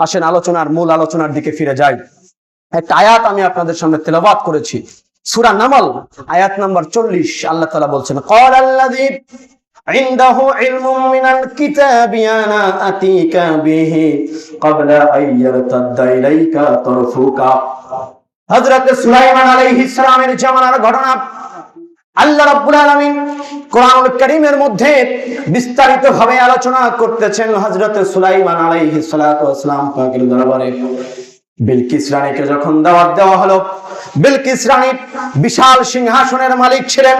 আসেন আলোচনার মূল আলোচনার দিকে ফিরে যাই একটা আয়াত আমি আপনাদের সামনে তেলাবাত করেছি সূরা নামল আয়াত নাম্বার চল্লিশ আল্লাহ তাআলা বলছেন قال الذي عنده علم من الكتاب أنا أتيك به قبل أن يرتد إليك طرفك হযরত সুলাইমান আলাইহিস সালামের জামানার ঘটনা আল্লাহ রাব্বুল আলামিন কোরআনুল কারীমের মধ্যে বিস্তারিত ভাবে আলোচনা করতেছেন হযরত সুলাইমান আলাইহিস সালাতু ওয়াসসালাম পাকের দরবারে। বিলকিস রানীকে যখন দাওয়াত দেওয়া হলো, বিলকিস রানী বিশাল সিংহাসনের মালিক ছিলেন।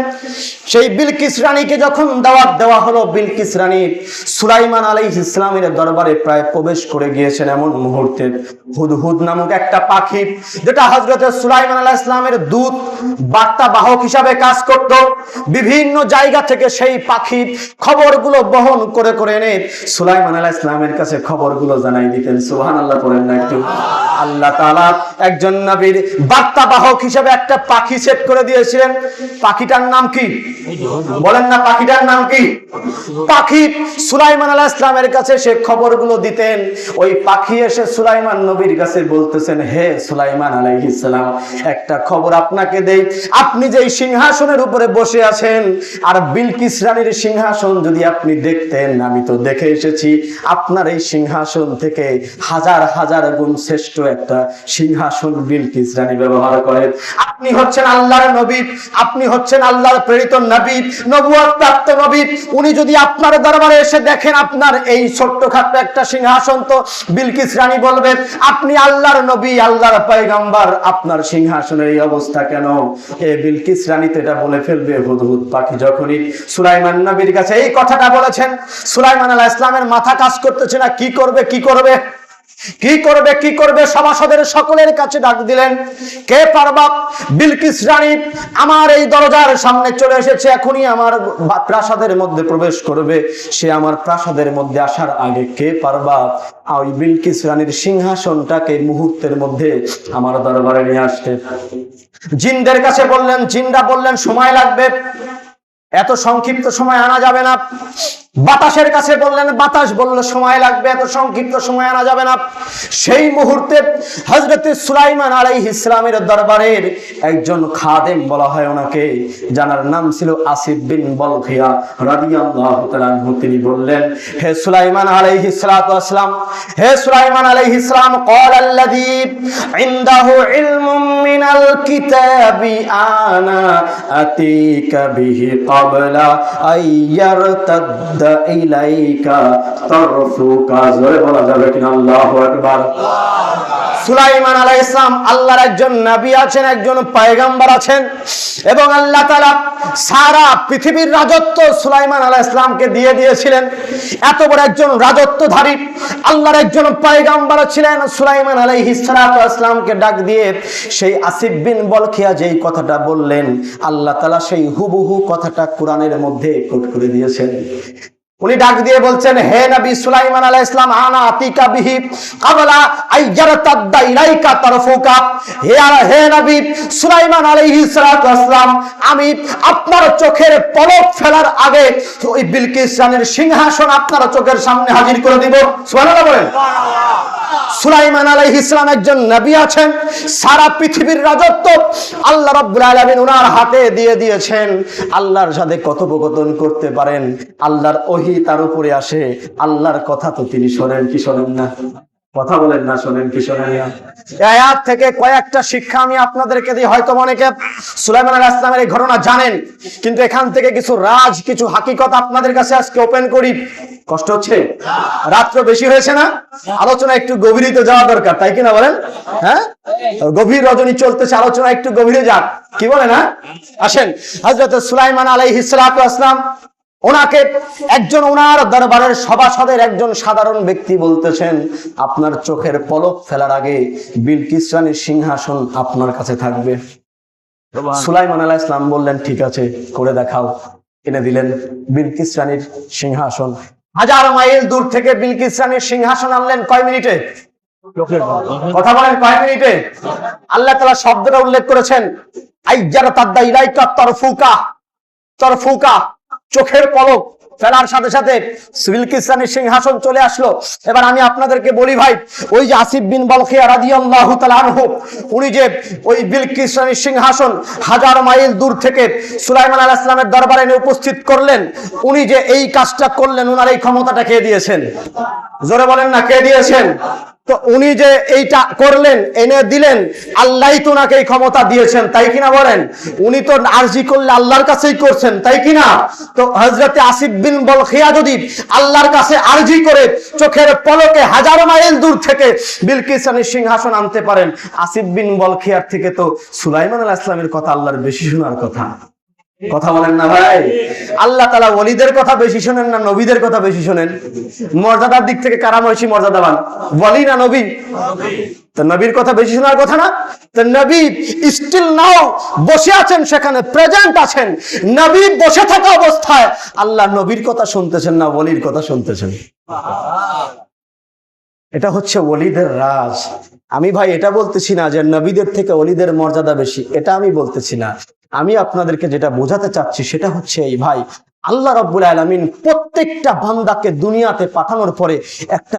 সেই বিলকিস রানীকে যখন দাওয়াত দেওয়া হলো, বিলকিস রানী সুলাইমান আলাইহিস ইসলামের দরবারে প্রায় প্রবেশ করে গিয়েছেন এমন মুহূর্তে। হুদহুদ নামক একটা পাখি, যেটা হযরত সুলাইমান আলাইহিস ইসলামের দূত বার্তা বাহক হিসাবে কাজ করত। বিভিন্ন জায়গা থেকে সেই পাখি খবরগুলো বহন করে করে এনে সুলাইমান আলাইহিস ইসলামের কাছে খবরগুলো জানাই দিতেন। সুবহানাল্লাহ, পড়েন না একটু। আল্লাহ তাআলা একজন নবীর বার্তা বাহক হিসেবে একটা পাখি সেট করে দিয়েছিলেন। পাখিটার নাম কি? বলেন না পাখিটার নাম কি? পাখি সুলাইমান আলাইহিস ইসলামের কাছে সে খবরগুলো দিতেন। ওই পাখি এসে সুলাইমান নবীর কাছে বলতেছেন, হে সুলাইমান আলাইহিস সালাম, একটা খবর আপনাকে দেই। আপনি যে সিংহাসনের উপরে বসে আছেন, আর বিলকিস রানীর সিংহাসন যদি আপনি দেখতেন, আমি তো দেখে এসেছি, আপনার এই সিংহাসন থেকে হাজার হাজার গুণ শ্রেষ্ঠ একটা সিংহাসন বিলকিস রানী ব্যবহার করেন। আপনি হচ্ছেন আল্লাহর নবী, আপনি হচ্ছেন আল্লাহর প্রেরিত নবী নবুয়ত প্রাপ্ত নবী। উনি যদি আপনার দরবারে এসে দেখেন আপনার এই ছোট্ট খাট্ট একটা সিংহাসন, তো বিলকিস রানী বলবেন, আপনি আল্লাহর নবী, আল্লাহর পয়গম্বর, আপনার সিংহাসনের এই অবস্থা কেন? এ বিলকিস রানী তো এটা বলে ফেলবে, হুদহুদ পাখি যখনই সুলাইমান নবীর কাছে এই কথাটা বলেছেন, সুলাইমান আলাহ ইসলামের মাথা কাজ করতেছে না, কি করবে কি করবে? কি করবে কি করবে? সভাসদের সকলের কাছে ডাক দিলেন, কে পারবা বিলকিস রানী, আমার এই দরজার সামনে চলে এসেছে, এখনই আমার প্রাসাদের মধ্যে প্রবেশ করবে। সে আমার প্রাসাদের মধ্যে আসার আগে কে পারবা ওই বিলকিস রানীর সিংহাসনটাকে মুহূর্তের মধ্যে আমার দরবারে নিয়ে আসতে। জিনদের কাছে বললেন, জিনরা বললেন, সময় লাগবে। এত সংক্ষিপ্ত সময় আনা যাবে না। বাতাসের কাছে বললেন, বাতাস বলল সময় লাগবে, এত সংক্ষিপ্ত সময় আনা যাবে না। সেই মুহূর্তে হজরত সুলাইমান আলাই ইসলামের দরবারের একজন খাদেম বলা হয় ওনাকে জানার নাম ছিল আসিফ বিন বলখিয়া রাদিয়াল্লাহু তিনি বললেন, হে সুলাইমান আলাই সালাতু আসসালাম হে সুলাইমান আলাই ইসলাম কল আল্লাযী ইনদাহু ইলমুন মিনাল কিতাবি আনা আতিকা বিহি ক্বাবলা আইয়ার তাদ ইলাইকা তরফুকা। জোরে বলা যাবে কিনা? আল্লাহু আকবার। আল্লাহ সুলাইমান আলাইহিস সালাম আল্লাহর একজন নবী আছেন, একজন পয়গম্বর আছেন এবং আল্লাহ তাআলা সারা পৃথিবীর রাজত্ব সুলাইমান আলাইহিস সালামকে দিয়ে দিয়েছিলেন। এত বড় একজন রাজত্বধারী আল্লাহর একজন পায়গাম্বার ছিলেন, সুলাইমান আলাই সালাতু আসসালামকে ডাক দিয়ে সেই আসিফ বিন বলখিয়া যেই কথাটা বললেন, আল্লাহ তালা সেই হুবহু কথাটা কোরআনের মধ্যে কোট করে দিয়েছেন। উনি ডাক দিয়ে বলছেন, হে নবী সুলাইমান আলাইহিস সালাম, আনা আতিকা বিহি ক্বাবলা আইয়ারতাদ্দা ইলাইকা তারফুকা। হে হে নবী সুলাইমান আলাইহিস সালাতু ওয়াসসালাম আমি আপনার চোখের পলক ফেলার আগে ওই বিলকিস রানীর সিংহাসন আপনার চোখের সামনে হাজির করে দিব। সুবহানাল্লাহ বলেন। সুলাইমান আলাইহিস ইসলাম একজন নবী আছেন। সারা পৃথিবীর রাজত্ব আল্লাহ রাব্বুল আলামিন ওনার হাতে দিয়ে দিয়েছেন। আল্লাহর সাথে কথোপকথন করতে পারেন। আল্লাহর ওহী তার উপরে আসে। আল্লাহর কথা তো তিনি শোনেন কি শোনেন না? কথা বলেন না, শোনেন কি শোনেন থেকে কয়েকটা শিক্ষা আমি আপনাদেরকে দিই, হয়তো অনেকে সুলাইমান এই ঘটনা জানেন, কিন্তু এখান থেকে কিছু রাজ, কিছু হাকিকত আপনাদের কাছে আজকে ওপেন করি। কষ্ট হচ্ছে? রাত্র বেশি হয়েছে না? আলোচনা একটু গভীরিতে যাওয়া দরকার, তাই কিনা বলেন? হ্যাঁ? গভীর রজনী চলতেছে, আলোচনা একটু গভীরে যাক। কি বলে না আসেন, হযরত সুলাইমান আলাইহিস সালাতু ওনাকে একজন ওনার দরবারের সভাসদের একজন সাধারণ ব্যক্তি বলতেছেন আপনার চোখের পলক ফেলার আগে বিলকিস রানীর সিংহাসন আপনার কাছে থাকবে। সুলাইমান আলাহ ইসলাম বললেন ঠিক আছে করে দেখাও। এনে দিলেন বিলকিস রানীর সিংহাসন। হাজার মাইল দূর থেকে বিলকিস রানীর সিংহাসন আনলেন কয় মিনিটে? কথা বলেন কয় মিনিটে? আল্লাহ তালা শব্দটা উল্লেখ করেছেন আইজার তাদ্দা ইলাইকা তরফুকা তরফুকা। চোখের পলক ফেলার সাথে সাথে বিলকিসানের সিংহাসন চলে আসলো। এবার আমি আপনাদেরকে বলি ভাই, ওই যে আসিফ বিন উনি যে ওই বিলকিসানের সিংহাসন হাজার মাইল দূর থেকে সুলাইমান আলাইহিস সালামের দরবারে এনে উপস্থিত করলেন, উনি যে এই কাজটা করলেন, উনার এই ক্ষমতাটা কে দিয়েছেন? জোরে বলেন না, কে দিয়েছেন? তো উনি যে এইটা করলেন, এনে দিলেন আল্লাহ তো ওনাকে এই ক্ষমতা দিয়েছেন, তাই কিনা বলেন? উনি তো আরজি করলে আল্লাহর কাছেই করছেন, তাই কিনা? তো হজরতে আসিফ বিন বলখিয়া যদি আল্লাহর কাছে আরজি করে চোখের পলকে হাজার মাইল দূর থেকে বিলকিসানের সিংহাসন আনতে পারেন, আসিফ বিন বলখিয়ার থেকে তো সুলাইমান আলাহ ইসলামের কথা আল্লাহর বেশি শোনার কথা। কথা বলেন না ভাই। আল্লাহ তালা ওলিদের কথা বেশি শোনেন না নবীদের কথা বেশি শোনেন? মর্যাদার দিক থেকে কারা বেশি মর্যাদাবান। বলি না নবী? তো নবীর কথা বেশি শোনার কথা না? তো নবী স্টিল নাও বসে আছেন সেখানে প্রেজেন্ট আছেন। নবী বসে থাকা অবস্থায় আল্লাহ নবীর কথা শুনতেছেন না বলির কথা শুনতেছেন। এটা হচ্ছে ওলিদের রাজ। আমি ভাই এটা বলতেছি না যে নবীদের থেকে অলিদের মর্যাদা বেশি, এটা আমি বলতেছি না। আমি আপনাদেরকে যেটা বোঝাতে চাচ্ছি সেটা হচ্ছে এই, ভাই, আল্লাহ রব্বুল আলমিন প্রত্যেকটা বান্দাকে দুনিয়াতে পাঠানোর পরে একটা